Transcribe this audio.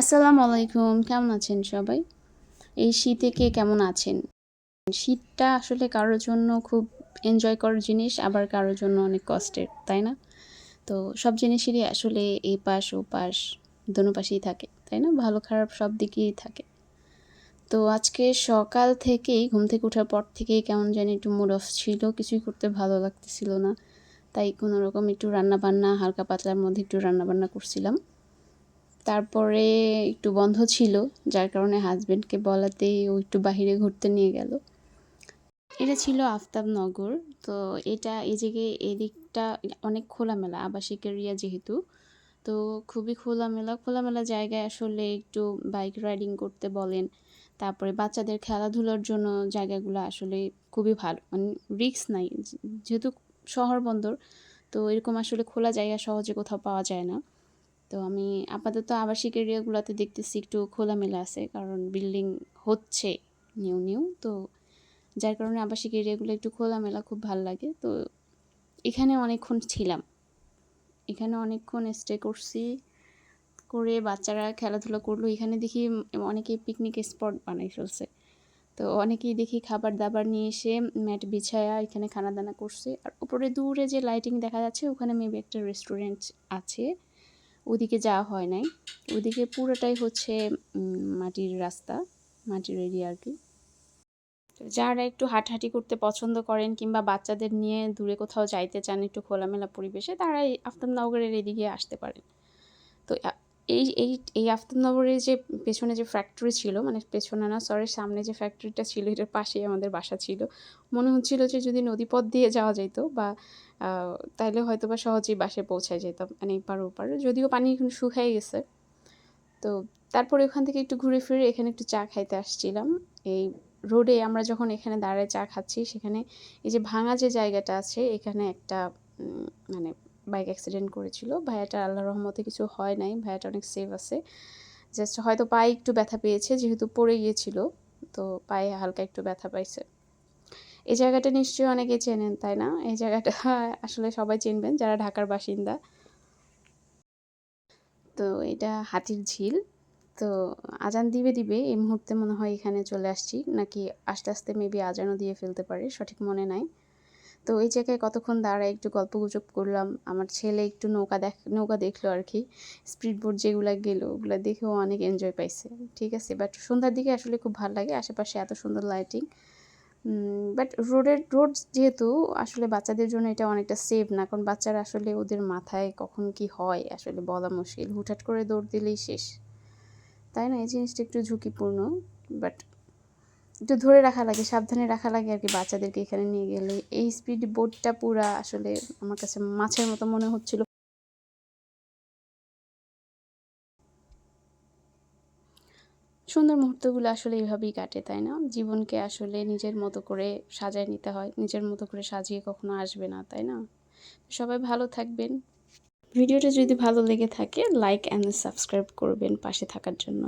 আসসালামু আলাইকুম, কেমন আছেন সবাই? এই শীতে কে কেমন আছেন? শীতটা আসলে কারোর জন্য খুব এনজয় করার জিনিস, আবার কারোর জন্য অনেক কষ্টের, তাই না? তো সব জিনিসেরই আসলে এই পাশ, ও পাশ দোনো পাশেই থাকে, তাই না? ভালো, খারাপ সব দিকেই থাকে। তো আজকে সকাল থেকেই, ঘুম থেকে ওঠার পর থেকেই কেমন জানি একটু মুড অফ ছিল, কিছুই করতে ভালো লাগতেছিল না। তাই কোনো রকম একটু রান্না বান্না হালকা পাতলার মধ্যে একটু রান্না বান্না করছিলাম। তারপরে একটু বন্ধ ছিল, যার কারণে হাজব্যান্ডকে বলাতেই ও একটু বাহিরে ঘুরতে নিয়ে গেল। এটা ছিল আফতাবনগর। তো এটা জায়গায় এদিকটা অনেক খোলামেলা আবাসিক এরিয়া যেহেতু। তো খুবই খোলামেলা খোলামেলা জায়গায় আসলে একটু বাইক রাইডিং করতে বলেন। তারপরে বাচ্চাদের খেলাধুলার জন্য জায়গাগুলো আসলে খুবই ভালো। মানে রিক্স নাই, যেহেতু শহর বন্দর, তো এরকম আসলে খোলা জায়গা সহজে কোথাও পাওয়া যায় না। তো আমি আপাতত আবাসিক এরিয়াগুলোতে দেখতেছি একটু খোলামেলা আছে, কারণ বিল্ডিং হচ্ছে নিউ নিউ তো যার কারণে আবাসিক এরিয়াগুলো একটু খোলামেলা খুব ভালো লাগে। তো এখানে অনেকক্ষণ ছিলাম। এখানে অনেকক্ষণ স্টে করছি, করে বাচ্চারা খেলাধুলা করল। এখানে দেখি অনেকেই পিকনিক স্পট বানাই ফেলছে। তো অনেকেই দেখি খাবার দাবার নিয়ে এসে ম্যাট বিছায়া এখানে খানা দানা করছে। আর উপরে দূরে যে লাইটিং দেখা যাচ্ছে, ওখানে মেবি একটা রেস্টুরেন্ট আছে। ওদিকে যাওয়া হয় নাই। ওদিকে পুরোটাই হচ্ছে মাটির রাস্তা, মাটির এরিয়া আর কি। যারা একটু হাঁটাহাঁটি করতে পছন্দ করেন কিংবা বাচ্চাদের নিয়ে দূরে কোথাও যাইতে চান একটু খোলামেলা পরিবেশে তারা এই আফতাবনগরের এদিকে আসতে পারেন। তো এই এই এই আফতাবনগরের যে পেছনে যে ফ্যাক্টরি ছিল মানে পেছনে না সরি সামনে যে ফ্যাক্টরিটা ছিল, এটার পাশেই আমাদের বাসা ছিল। মনে হচ্ছিল যে যদি নদীপথ দিয়ে যাওয়া যেত বা তাইলে হয়তো বা সহজেই বাসে পৌঁছায় যেতাম মানে এপার ওপার। যদিও পানি এখন শুকাই গেছে। তো তারপরে ওখান থেকে একটু ঘুরে ফিরে এখানে একটু চা খাইতে আসছিলাম। এই রোডে আমরা যখন এখানে দাঁড়ায় চা খাচ্ছি, সেখানে এই যে ভাঙা যে জায়গাটা আছে, এখানে একটা মানে বাইক অ্যাক্সিডেন্ট করেছিল। ভাইয়াটা আল্লাহ রহমতে কিছু হয় নাই, ভাইয়াটা অনেক সেফ আছে। জাস্ট হয়তো পায়ে একটু ব্যথা পেয়েছে, যেহেতু পড়ে গিয়েছিল, তো পায়ে হালকা একটু ব্যথা পাইছে। এই জায়গাটা নিশ্চয়ই অনেকে চেনেন, তাই না? এই জায়গাটা আসলে সবাই চিনবেন, যারা ঢাকার বাসিন্দা। তো এটা হাতির ঝিল। তো আজান দিবে দিবে, এই মুহূর্তে মনে হয় এখানে চলে আসছি। নাকি আস্তে আস্তে মেবি আজানও দিয়ে ফেলতে পারে, সঠিক মনে নাই। তো এই জায়গায় কতক্ষণ দাঁড়ায় একটু গল্প গুজব করলাম। আমার ছেলে একটু নৌকা দেখ, নৌকা দেখল আর কি স্পিড বোট যেগুলো গেলো, ওগুলো দেখেও অনেক এনজয় পাইছে। ঠিক আছে বাট সন্ধ্যার দিকে আসলে খুব ভালো লাগে, আশেপাশে এত সুন্দর লাইটিং বাট রোডের রোড যেহেতু আসলে বাচ্চাদের জন্য এটা অনেকটা সেফ না, কারণ বাচ্চারা আসলে ওদের মাথায় কখন কি হয় আসলে বলা মুশকিল। হুটহাট করে দৌড় দিলেই শেষ। তাই না? এই জিনিসটা একটু ঝুঁকিপূর্ণ বাট একটু ধরে রাখা লাগে, সাবধানে রাখা লাগে আর কি বাচ্চাদেরকে এখানে নিয়ে গেলে। এই স্পিড বোটটা পুরা আসলে আমার কাছে মাছের মতো মনে হচ্ছিল। সুন্দর মুহূর্তগুলো আসলে এইভাবেই কাটে, তাই না? জীবনকে আসলে নিজের মতো করে সাজায় নিতে হয়, নিজের মতো করে সাজিয়ে কখনো আসবে না, তাই না? সবাই ভালো থাকবেন। ভিডিওটা যদি ভালো লেগে থাকে লাইক অ্যান্ড সাবস্ক্রাইব করবেন পাশে থাকার জন্য।